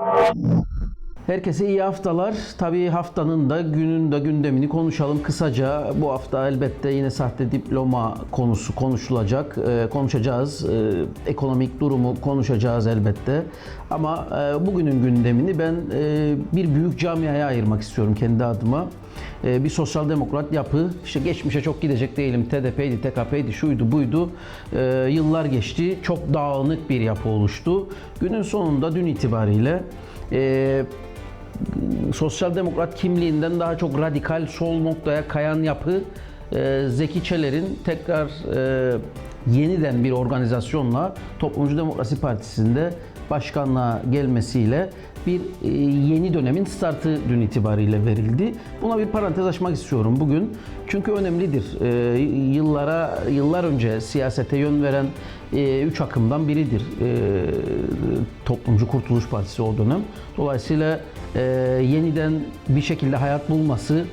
Thank you. Herkese iyi haftalar. Tabii haftanın da günün de gündemini konuşalım kısaca. Bu hafta elbette yine sahte diploma konusu konuşulacak. Ee, konuşacağız. Ee, ekonomik durumu konuşacağız elbette. Ama e, bugünün gündemini ben e, bir büyük camiaya ayırmak istiyorum kendi adıma. E, bir sosyal demokrat yapı. İşte geçmişe çok gidecek değilim. TDP'ydi, TKP'ydi, şuydu, buydu. E, yıllar geçti. Çok dağınık bir yapı oluştu. Günün sonunda dün itibariyle e, sosyal demokrat kimliğinden daha çok radikal sol noktaya kayan yapı e, Zeki Çeler'in tekrar e, yeniden bir organizasyonla Toplumcu Demokrasi Partisi'nde başkanlığa gelmesiyle bir e, yeni dönemin startı dün itibariyle verildi. Buna bir parantez açmak istiyorum bugün. Çünkü önemlidir. E, yıllara yıllar önce siyasete yön veren e, üç akımdan biridir. E, Toplumcu Kurtuluş Partisi o dönem. Dolayısıyla yeniden bir şekilde hayat bulması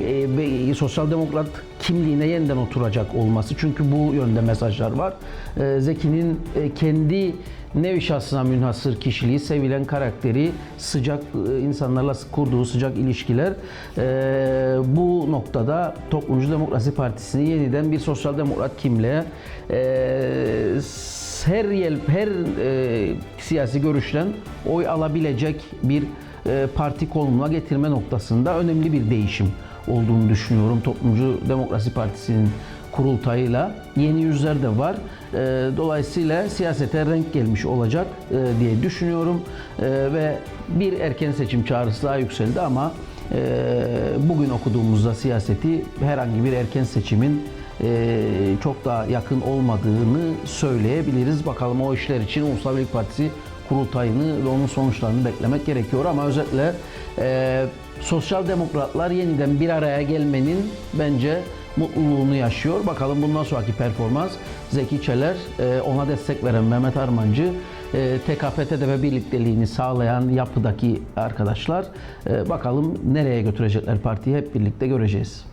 e, sosyal demokrat kimliğine yeniden oturacak olması. Çünkü bu yönde mesajlar var. E, Zeki'nin e, kendi nevi şahsına münhasır kişiliği, sevilen karakteri, sıcak e, insanlarla kurduğu sıcak ilişkiler e, bu noktada Toplumcu Demokrasi Partisi'ni yeniden bir sosyal demokrat kimliğe e, her yel, her e, siyasi görüşten oy alabilecek bir e, parti konumuna getirme noktasında önemli bir değişim olduğunu düşünüyorum. Toplumcu Demokrasi Partisi'nin kurultayıyla yeni yüzler de var. E, dolayısıyla siyasete renk gelmiş olacak e, diye düşünüyorum. E, ve bir erken seçim çağrısı daha yükseldi ama e, bugün okuduğumuzda siyaseti herhangi bir erken seçimin e, çok daha yakın olmadığını söyleyebiliriz. Bakalım o işler için Ulusal Birlik Partisi kurultayını ve onun sonuçlarını beklemek gerekiyor ama özetle e, sosyal demokratlar yeniden bir araya gelmenin bence mutluluğunu yaşıyor. Bakalım bundan sonraki performans Zeki Çeler, e, ona destek veren Mehmet Armancı, e, TKP-TDP birlikteliğini sağlayan yapıdaki arkadaşlar e, bakalım nereye götürecekler partiyi hep birlikte göreceğiz.